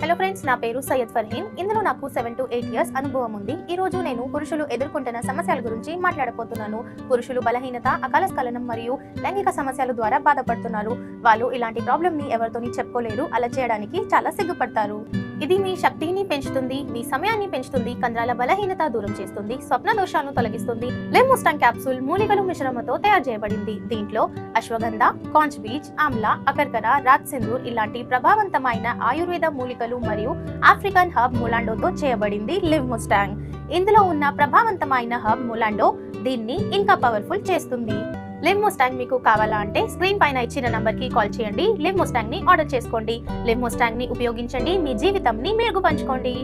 Hello friends నా పేరు సయ్యద్ ఫర్హీన్. ఇందులో నాకు సెవెన్ టు ఎయిట్ ఇయర్స్ అనుభవం ఉంది. ఈ రోజు నేను పురుషులు ఎదుర్కొంటున్న సమస్యల గురించి మాట్లాడబోతున్నాను. పురుషులు బలహీనత అకాల స్ఖలనం మరియు లైంగిక సమస్యల ద్వారా బాధపడుతున్నారు. వాళ్ళు ఇలాంటి ప్రాబ్లమ్ని ఎవరితోని చెప్పుకోలేరు. అలా చేయడానికి చాలా సిగ్గుపడతారు. ఇది మీ శక్తిని పెంచుతుంది మీ సమయాన్ని పెంచుతుంది కండరాల బలహీనత దూరం చేస్తుంది స్వప్న దోషాలను తొలగిస్తుంది. లెమోస్టాంగ్ క్యాప్సూల్ మూలికలు మిశ్రమతో తయారు చేయబడింది. దీంట్లో అశ్వగంధ కాంచ్ బీచ్ ఆమ్లా అకర్కర రాత్ సింధూర్ ఇలాంటి ప్రభావవంతమైన ఆయుర్వేద మూలికలు మరియు ఆఫ్రికన్ హబ్ ములాండోతో చేయబడింది లివ్ ముస్టాంగ్ ఇందులో ఉన్న ప్రభావవంతమైన హబ్ ములాండో దీన్ని ఇంకా పవర్ఫుల్ చేస్తుంది. లివ్ ముస్టాంగ్ మీకు కావాలా అంటే స్క్రీన్ పైన ఇచ్చిన నంబర్కి కాల్ చేయండి. లివ్ ముస్టాంగ్ని ఆర్డర్ చేసుకోండి. లివ్ ముస్టాంగ్ని ఉపయోగించండి. మీ జీవితం ని పంచుకోండి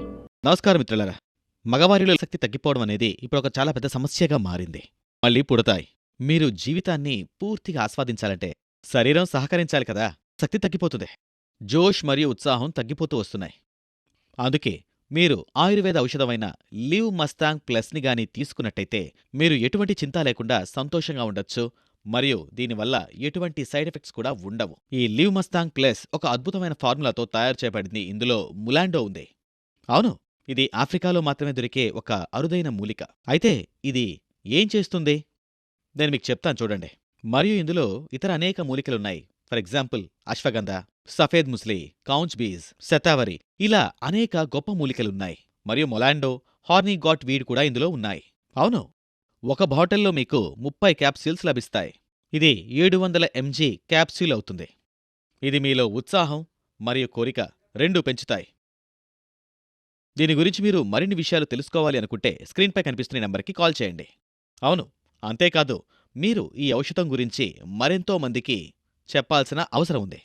నమస్కారం మిత్రులారా. మగవారిలో శక్తి తగ్గిపోవడం అనేది ఇప్పుడు ఒక చాలా పెద్ద సమస్యగా మారింది. మళ్ళీ పుడతాయి. మీరు జీవితాన్ని పూర్తిగా ఆస్వాదించాలంటే శరీరం సహకరించాలి కదా. శక్తి తగ్గిపోతుంది. జోష్ మరియు ఉత్సాహం తగ్గిపోతూ వస్తున్నాయి. అందుకే మీరు ఆయుర్వేద ఔషధమైన లివ్ మస్తాంగ్ ప్లస్ని గాని తీసుకున్నట్టయితే మీరు ఎటువంటి చింత లేకుండా సంతోషంగా ఉండొచ్చు. మరియు దీనివల్ల ఎటువంటి సైడ్ ఎఫెక్ట్స్ కూడా ఉండవు. ఈ లివ్ మస్తాంగ్ ప్లస్ ఒక అద్భుతమైన ఫార్ములాతో తయారు చేయబడింది. ఇందులో ములాండో ఉంది. అవును ఇది ఆఫ్రికాలో మాత్రమే దొరికే ఒక అరుదైన మూలిక. అయితే ఇది ఏం చేస్తుంది? నేను మీకు చెప్తాను చూడండి. మరియు ఇందులో ఇతర అనేక మూలికలున్నాయి. ఫర్ ఎగ్జాంపుల్ అశ్వగంధ సఫేద్ ముస్లి కౌంచ్ బీజ్ శతావరి ఇలా అనేక గొప్ప మూలికలున్నాయి. మరియు మొలాండో హార్నీ గాట్ వీడ్ కూడా ఇందులో ఉన్నాయి. అవును ఒక బాటిల్లో మీకు ముప్పై క్యాప్సూల్స్ లభిస్తాయి. ఇది ఏడు వందల ఎంజీ క్యాప్సూల్ అవుతుంది. ఇది మీలో ఉత్సాహం మరియు కోరిక రెండూ పెంచుతాయి. దీని గురించి మీరు మరిన్ని విషయాలు తెలుసుకోవాలి అనుకుంటే స్క్రీన్పై కనిపిస్తున్న నెంబర్కి కాల్ చేయండి. అవును అంతేకాదు మీరు ఈ ఔషధం గురించి మరెంతో మందికి చెప్పాల్సిన అవసరం ఉంది.